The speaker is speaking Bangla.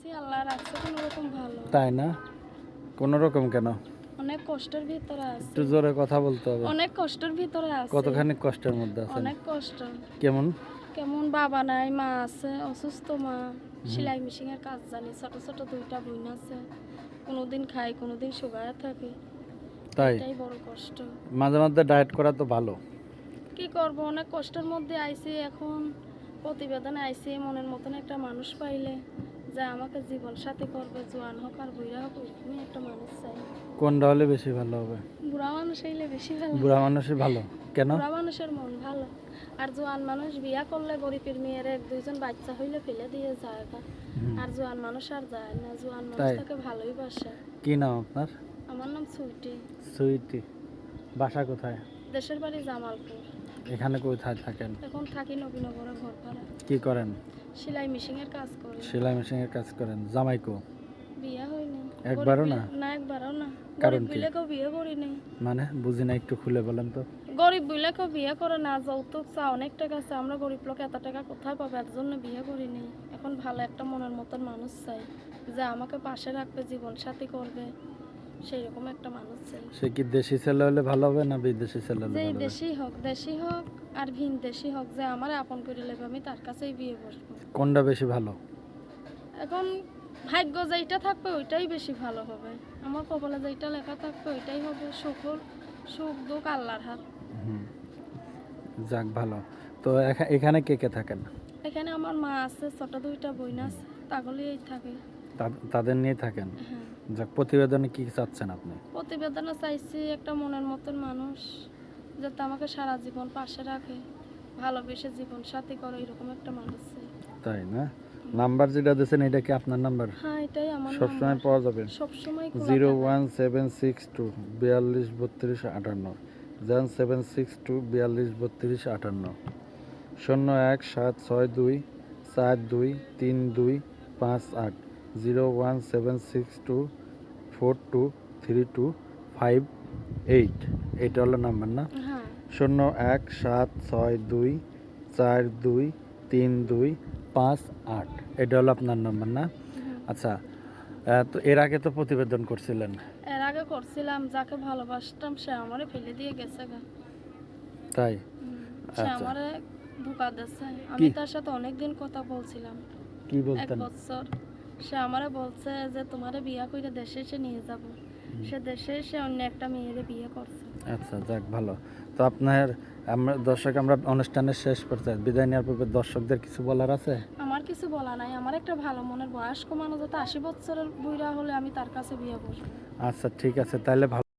আছি আল্লাহ রাখছে কোনো রকম ভালো। তাই না? কোনো রকম কেন? অনেক কষ্টের ভিতরে আছে। একটু জোরে কথা বলতে হবে। অনেক কষ্টের ভিতরে আছে। কতখানি কষ্টের মধ্যে আছেন? অনেক কষ্ট। কেমন? কেমন বাবা নাই মা আছে অসুস্থ মা। সেলাই মেশিন এর কাজ জানি ছোট ছোট দুইটা বোন আছে। কোনোদিন খাই কোনোদিন সুগার থাকে। তাই? এটাই বড় কষ্ট। মাঝে মাঝে ডায়েট করা তো ভালো। কি করব? অনেক কষ্টের মধ্যে আইছি এখন প্রতিবেদনে আইছি মনের মতন একটা মানুষ পাইলে। যা আমাকে জীবন সাথী করবে জোয়ান হোক আর বুড়া হোক ওইরকমই একটা মানুষ চাই। কোনটা হলে বেশি ভালো হবে? বুড়া মানুষ হইলে বেশি ভালো। বুড়া মানুষই ভালো। কেন? বুড়া মানুষের মন ভালো। আর জোয়ান মানুষ বিয়া করলে গরিবের মেয়ের এক দুইজন বাচ্চা হইলে ফেলে দিয়ে যায়। আর জোয়ান মানুষ আর যায় না। জোয়ান মানুষ? তাকে ভালোই বাসে। কি নাম আপনার? আমার নাম সুইটি। সুইটি। বাসা কোথায়? দেশের বাড়ি জামালপুর। এখানে কোথায় থাকেন? এখন থাকি নবীনগরে ঘর ভাড়া কি করেন? সেলাই মেশিনের কাজ করি। সেলাই মেশিনের কাজ করেন। জামাইকো বিয়া হয়নি। একবারও না? না একবারও না। কারণ কি? বিলে কেউ বিয়ে করি নাই। মানে বুঝি না একটু খুলে বলেন তো। গরিব বিলে কেউ বিয়ে করে না যৌতুক চা অনেক টাকা আছে। আমরা গরিব লোক এত টাকা কোথায় পাবো? এর জন্য বিয়ে করি নাই। এখন ভালো একটা মনের মতন মানুষ চাই যে আমাকে পাশে রাখবে জীবন সাথী করবে। সেই রকম একটা মানুষ চাই সে কি দেশি ছেলে হলে ভালো হবে না বিদেশি ছেলে হলে যে ভালো হবে? দেশি হোক দেশি হোক আর ভিন দেশি হোক যে আমার আপন করে লেবে আমি তার কাছেই বিয়ে বসবো কোনটা বেশি ভালো? এখন ভাগ্য যেইটা থাকবে ওইটাই বেশি ভালো হবে। আমার কপালে যেইটা লেখা থাকবে ওইটাই হবে সুখ সুখ দুঃখ আল্লাহর হাত। হুম। যাক ভালো। তো এখা- এখানে কে কে থাকেন? এখানে আমার মা আছে ছোট দুইটা বোন আছে তাগলি এই থাকে। তা- তাদের নিয়ে থাকেন? হ্যাঁ। যাক প্রতিবেদনে কি চাচ্ছেন আপনি? প্রতিবেদনে চাইছি একটা মনের মতন মানুষ যাতে আমাকে সারা জীবন পাশে রাখে ভালোবেসে জীবন সাথী করে এরকম একটা মানুষ তাই না? নাম্বার যেটা দিয়েছেন এটা কি আপনার নাম্বার? হ্যাঁ এটাই আমার সবসময়। পাওয়া যাবে। সবসময় zero one seven six two বিয়াল্লিশ বত্রিশ আটান্ন। জিরো সেভেন সিক্স টু বিয়াল্লিশ বত্রিশ আটান্ন। শূন্য এক সাত ছয় দুই চার দুই তিন দুই পাঁচ আট। Zero one seven six two four two three two five eight এইটা হলো নাম্বার না? হ্যাঁ। শূন্য এক সাত ছয় দুই চার দুই তিন দুই পাঁচ আট। এটা হলো আপনার নাম্বার না? আচ্ছা তো এর আগে তো প্রতিবেদন করছিলেন। এর আগে করছিলাম যাকে ভালোবাসতাম সে আমারে ফেলে দিয়ে গেছে তাই? সে আচ্ছা। আমারে ধোকা দিচ্ছে আমি তার সাথে অনেক দিন কথা বলছিলাম। কি বলতেন? এক বছর। সে আমারে বলছে যে তোমারে বিয়া কইরা দেশে এসে নিয়ে যাব। সে দেশে এসে অন্য একটা মেয়েরে বিয়ে করছে। আচ্ছা যাক ভালো। তো আপনার আমরা দর্শক আমরা অনুষ্ঠানের শেষ পর্যায়ে বিদায় নেওয়ার পূর্বে দর্শকদের কিছু বলার আছে? আমার কিছু বলা নাই। আমার একটা ভালো মনের বয়স্ক মানুষ যাতে আশি বছরের বুড়া হলে আমি তার কাছে বিয়ে করব আচ্ছা ঠিক আছে তাহলে ভালো